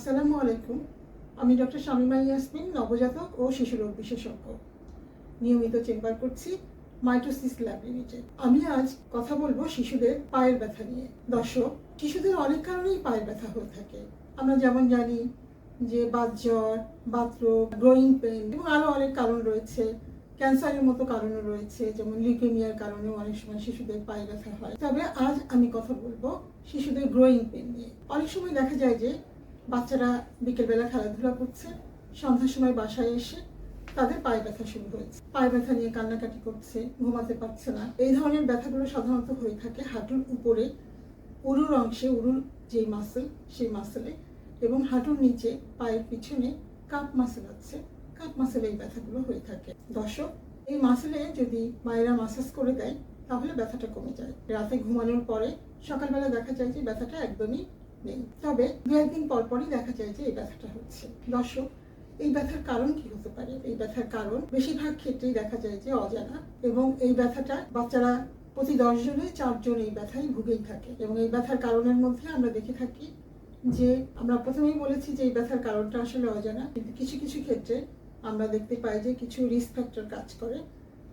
আসসালামু আলাইকুম। আমি ডক্টর শামিমা ইয়াসমিন, নবজাতক ও শিশু রোগ বিশেষজ্ঞ। নিয়মিত চেম্বার করছি মাইটোসিস ল্যাব লিমিটেড আমি আজ কথা বলব শিশুদের পায়ের ব্যথা নিয়ে। দর্শক, শিশুদের অনেক কারণেই পায়ের ব্যথা হয়ে থাকে। আমরা যেমন জানি যে বাত জ্বর বাতরোগ গ্রোয়িং পেন এবং আরও অনেক কারণ রয়েছে। ক্যান্সারের মতো কারণও রয়েছে, যেমন লিউকেমিয়ার কারণেও অনেক সময় শিশুদের পায়ে ব্যথা হয়। তবে আজ আমি কথা বলব শিশুদের গ্রোয়িং পেন নিয়ে। অনেক সময় দেখা যায় যে বাচ্চারা বিকেলবেলা খেলাধুলা করছে, সন্ধ্যার সময় বাসায় এসে তাদের পায়ে ব্যথা শুরু হয়েছে। পায়ে ব্যথা নিয়ে কান্নাকাটি করছে, ঘুমাতে পারছে না। এই ধরনের ব্যথাগুলো সাধারণত হয়ে থাকে হাঁটুর উপরে, উরুর অংশে, উরুর যে মাসেল সেই মাসেলে এবং হাঁটুর নিচে পায়ের পিছনে কাপ মাসেল আছে। কাপ মাসেলে এই ব্যথাগুলো হয়ে থাকে। দর্শক, এই মাসেলে যদি মায়েরা মাসাজ করে দেয়, তাহলে ব্যথাটা কমে যায়। রাতে ঘুমানোর পরে সকালবেলা দেখা যায় যে ব্যথাটা একদমই নেই। তবে দু একদিন পর পরই দেখা যায় যে এই ব্যথাটা হচ্ছে। দর্শক, এই ব্যথার কারণ কি হতে পারে? এই ব্যথার কারণ, বেশিরভাগ ক্ষেত্রেই দেখা যায় যে অজানা এবং এই ব্যথাটা বাচ্চারা প্রতি দশ জনে চারজন এই ব্যথায় ভুগেই থাকে। এবং এই ব্যথার কারণের মধ্যে আমরা দেখে থাকি যে আমরা প্রথমেই বলেছি যে এই ব্যথার কারণটা আসলে অজানা। কিন্তু কিছু কিছু ক্ষেত্রে আমরা দেখতে পাই যে কিছু রিস্ক ফ্যাক্টর কাজ করে।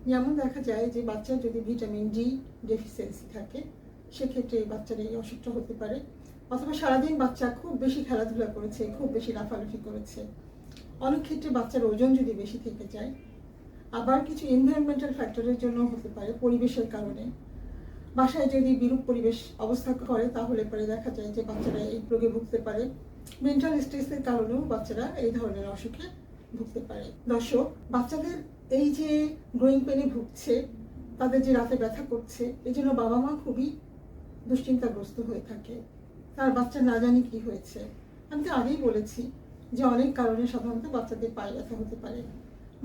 যেমন দেখা যায় যে বাচ্চার যদি ভিটামিন ডি ডেফিসিয়েন্সি থাকে, সেক্ষেত্রে এই বাচ্চার এই অসুখটা হতে পারে। অথবা সারাদিন বাচ্চা খুব বেশি খেলাধুলা করেছে, খুব বেশি লাফালাফি করেছে। অনেক ক্ষেত্রে বাচ্চার ওজন যদি বেশি থেকে যায়, আবার কিছু এনভায়রনমেন্টাল ফ্যাক্টরের জন্য হতে পারে পরিবেশের কারণে। বাসায় যদি বিরূপ পরিবেশ অবস্থা করে, তাহলে পরে দেখা যায় যে বাচ্চারা এই রোগে ভুগতে পারে। মেন্টাল স্ট্রেসের কারণেও বাচ্চারা এই ধরনের অসুখে ভুগতে পারে। দর্শক, বাচ্চাদের এই যে গ্রোয়িং পেনে ভুগছে, তাদের যে রাতে ব্যথা করছে এই জন্য বাবা মা খুবই দুশ্চিন্তাগ্রস্ত হয়ে থাকে। তার বাচ্চা না জানি কি হয়েছে। আমি তো আগেই বলেছি যে অনেক কারণে সাধারণত বাচ্চাদের পায়ে ব্যথা হতে পারে।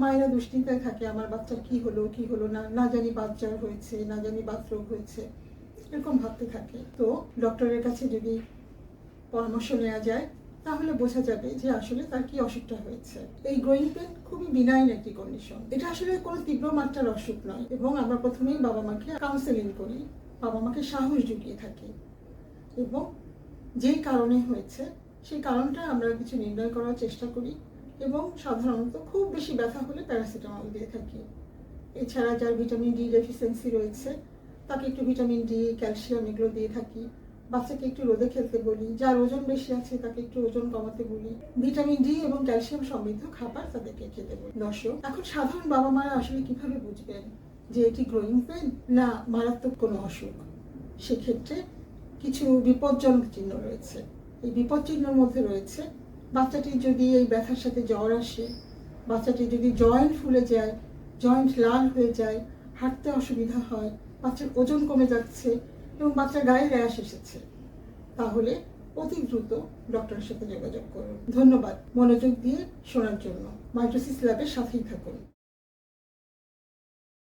মায়েরা দুশ্চিন্তায় থাকে, আমার বাচ্চার কি হলো কি হলো না না জানি বাচ্চার হয়েছে, না জানি বাথরোগ হয়েছে, এরকম ভাবতে থাকে। তো ডক্টরের কাছে যদি পরামর্শ নেওয়া যায়, তাহলে বোঝা যাবে যে আসলে তার কি অসুখটা হয়েছে। এই গ্রোয়িং পেন খুবই বিনাইন একটি কন্ডিশন এটা আসলে কোনো তীব্র মাত্রার অসুখ নয় এবং আমরা প্রথমেই বাবা মাকে কাউন্সেলিং করি। বাবা মাকে সাহস জুগিয়ে থাকি এবং যেই কারণে হয়েছে, সেই কারণটা আমরা কিছু নির্ণয় করার চেষ্টা করি এবং সাধারণত খুব বেশি ব্যথা হলে প্যারাসিটামল দিয়ে থাকি। এছাড়া যার ভিটামিন ডি ডেফিসিয়েন্সি রয়েছে, তাকে একটু ভিটামিন ডি ক্যালসিয়াম এগুলো দিয়ে থাকি। বাচ্চাকে একটু রোদে খেলতে বলি, যার ওজন বেশি আছে তাকে একটু ওজন কমাতে বলি। ভিটামিন ডি এবং ক্যালসিয়াম সমৃদ্ধ খাবার তাদেরকে খেতে বলি। দর্শক, এখন সাধারণ বাবা মারা আসলে কীভাবে বুঝবেন যে এটি গ্রোয়িং পেন না মারাত্মক কোনো অসুখ? সেক্ষেত্রে কিছু বিপজ্জনক চিহ্ন রয়েছে। এই বিপদ চিহ্নের মধ্যে রয়েছে বাচ্চাটির যদি এই ব্যথার সাথে জ্বর আসে, বাচ্চাটি যদি জয়েন্ট ফুলে যায়, জয়েন্ট লাল হয়ে যায়, হাঁটতে অসুবিধা হয়, বাচ্চার ওজন কমে যাচ্ছে এবং বাচ্চার গায়ে র্যাশ এসেছে, তাহলে অতি দ্রুত ডক্টরের সাথে যোগাযোগ করুন। ধন্যবাদ মনোযোগ দিয়ে শোনার জন্য। মাইটোসিস ল্যাবের সাথেই থাকুন।